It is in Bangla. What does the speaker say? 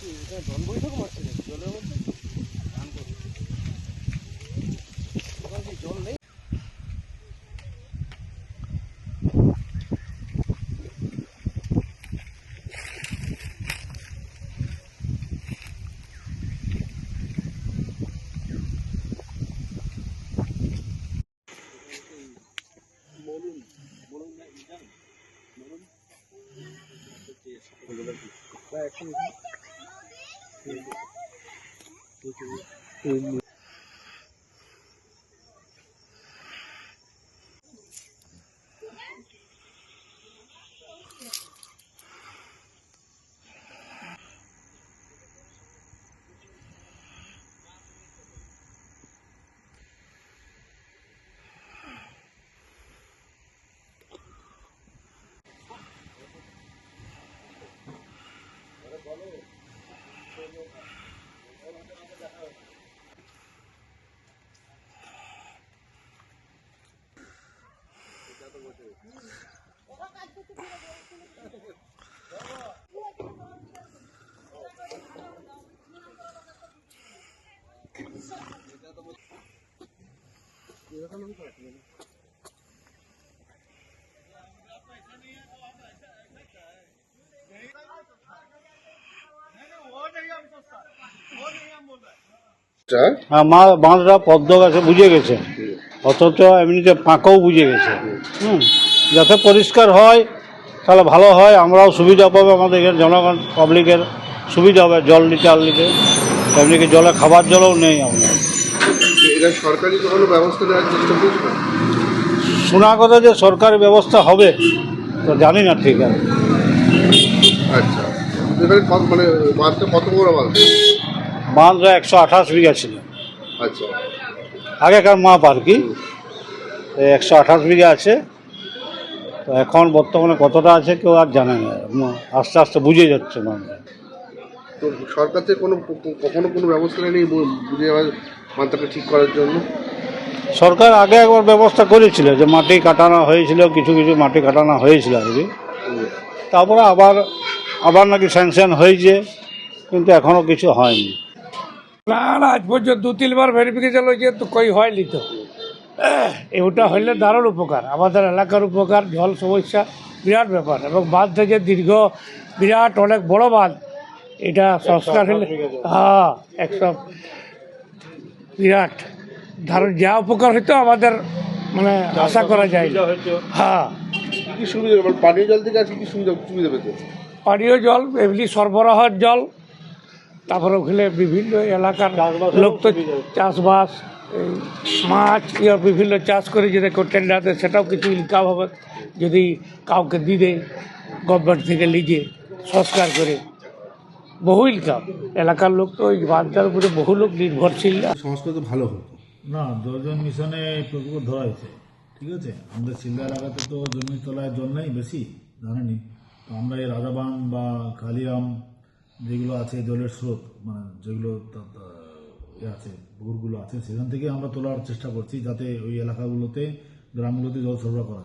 জন বৈঠক মারছে নাকি জলের মধ্যে ধান করছে ওখানে কি জল নেই হ্যাঁ 嗯。বাঁধটা পদ্ম গাছে বুঝে গেছে। অথচ এমনিতে পাঁকাও বুঝে গেছে। হুম যাতে পরিষ্কার হয় তাহলে ভালো হয় আমরাও সুবিধা পাবো আমাদের এখানে জনগণ পাবলিকের সুবিধা হবে জল নিতে আল নিতে। এমনি কি জলে খাবার জলও নেই আপনার এটা সরকারি কোনো ব্যবস্থা শোনা কথা যে সরকারি ব্যবস্থা হবে তো জানি না ঠিক আছে। আচ্ছা। মানে বাঁধটা কত বড় বাঁধ? বাঁধটা একশো আঠাশ বিঘা ছিল। আচ্ছা। আগেকার মাপ আর কি একশো আঠাশ বিঘা আছে। তো এখন বর্তমানে কতটা আছে কেউ আর জানে না। আস্তে আস্তে বুঝে যাচ্ছে মানুষ। সরকার থেকে কোনো কখনো কোনো ব্যবস্থা নেই বুঝে আবার ঠিক করার জন্য? সরকার আগে একবার ব্যবস্থা করেছিল যে মাটি কাটানো হয়েছিল কিছু কিছু মাটি কাটানো হয়েছিল আর কি। তারপরে আবার আবার নাকি স্যাংশন হয়েছে কিন্তু এখনও কিছু হয়নি। না না আজ পর্যন্ত দু তিনবার ভেরিফিকেশন হয়েছে তো কই হয়নি তো। ওটা হইলে দারুণ উপকার। আমাদের এলাকার উপকার জল সমস্যা বিরাট ব্যাপার। এবং বাঁধ থেকে দীর্ঘ বিরাট অনেক বড় বাঁধ। এটা সংস্কার হলে হ্যাঁ একশো বিরাট ধারণ যা উপকার হইতো আমাদের মানে আশা করা যায়। হ্যাঁ। কি কি সুবিধা মানে পানীয় জল থেকে কি সুবিধা সুবিধা পেতে পানীয় জল এমনি সরবরাহের জল তারপরে ওখানে বিভিন্ন এলাকার লোক তো চাষবাস এই মাছ ইয়ে বিভিন্ন চাষ করে যদি টেন্ডার দেয় সেটাও কিছু ইনকাম হবে। যদি কাউকে দিয়ে দেয় গভর্নমেন্ট থেকে লিজে সংস্কার করে বহু ইনকাম এলাকার লোক তো ওই বাজার উপরে বহু লোক নির্ভরশীল। সংস্কার তো ভালো হতো। না জলজন মিশনে প্রকল্প ধরা হয়েছে। ঠিক আছে? আমাদের শিলদা এলাকাতে তো জমির তলায় জল নেই বেশি জানেনি তো আমরা এই রাজাবান বা কালিয়াম যেগুলো আছে জলের স্রোত মানে যেগুলো আছে পুকুরগুলো আছে, সেখান থেকে আমরা তোলার চেষ্টা করছি যাতে ওই এলাকাগুলোতে, গ্রামগুলোতে জল সরবরাহ করা